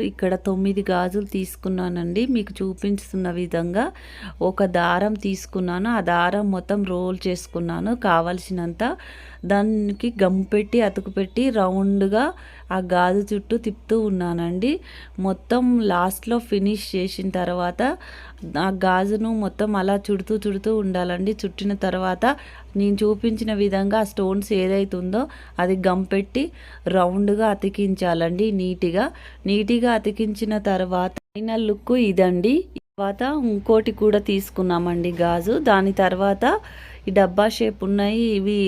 ఇక్కడ తొమ్మిది గాజులు తీసుకున్నానండి. మీకు చూపించుతున్న విధంగా ఒక దారం తీసుకున్నాను. ఆ దారం మొత్తం రోల్ చేసుకున్నాను. కావలసినంత దానికి గమ్ పెట్టి అతుకు పెట్టి రౌండ్గా ఆ గాజు చుట్టూ తిప్పుతూ ఉన్నానండి. మొత్తం లాస్ట్లో ఫినిష్ చేసిన తర్వాత ఆ గాజును మొత్తం అలా చుడుతూ చుడుతూ ఉండాలండి. చుట్టిన తర్వాత నేను చూపించిన విధంగా ఆ స్టోన్స్ ఏదైతుందో అది గమ్ పెట్టి రౌండ్గా అతికించాలండి నీట్గా. నీట్గా అతికించిన తర్వాత ఫైనల్ లుక్ ఇదండి. తర్వాత ఇంకోటి కూడా తీసుకున్నామండి గాజు. దాని తర్వాత ఈ డబ్బా షేప్ ఉన్నాయి. ఇవి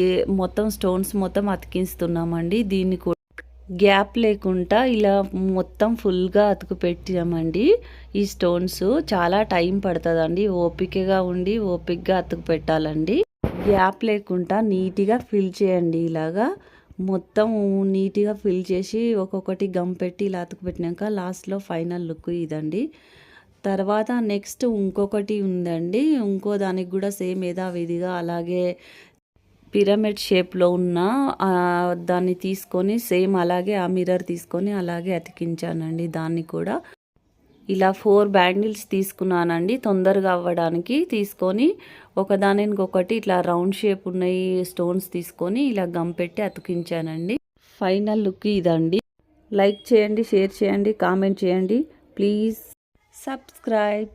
మొత్తం స్టోన్స్ మొత్తం అతికిస్తున్నామండి. దీన్ని కూడా గ్యాప్ లేకుండా ఇలా మొత్తం ఫుల్గా అతుకు పెట్టామండి ఈ స్టోన్స్. చాలా టైం పడుతుందండి. ఓపికగా ఉండి ఓపికగా అతుకు పెట్టాలండి. గ్యాప్ లేకుండా నీట్గా ఫిల్ చేయండి ఇలాగా. మొత్తం నీట్గా ఫిల్ చేసి ఒక్కొక్కటి గమ్ పెట్టి ఇలా అతుకు పెట్టినాక లాస్ట్లో ఫైనల్ లుక్ ఇదండి. తర్వాత నెక్స్ట్ ఇంకొకటి ఉందండి. ఇంకో దానికి కూడా సేమ్ యథావిధిగా అలాగే పిరమిడ్ షేప్లో ఉన్న దాన్ని తీసుకొని సేమ్ అలాగే ఆ మిర్రర్ తీసుకొని అలాగే అతికించానండి దాన్ని కూడా. ఇలా ఫోర్ బ్యాండిల్స్ తీసుకున్నానండి తొందరగా అవ్వడానికి తీసుకొని ఒకదానికొకటి ఇట్లా రౌండ్ షేప్ ఉన్నాయి స్టోన్స్ తీసుకొని ఇలా గమ్ పెట్టి అతికించానండి. ఫైనల్ లుక్ ఇదండి. లైక్ చేయండి షేర్ చేయండి కామెంట్ చేయండి. Please subscribe.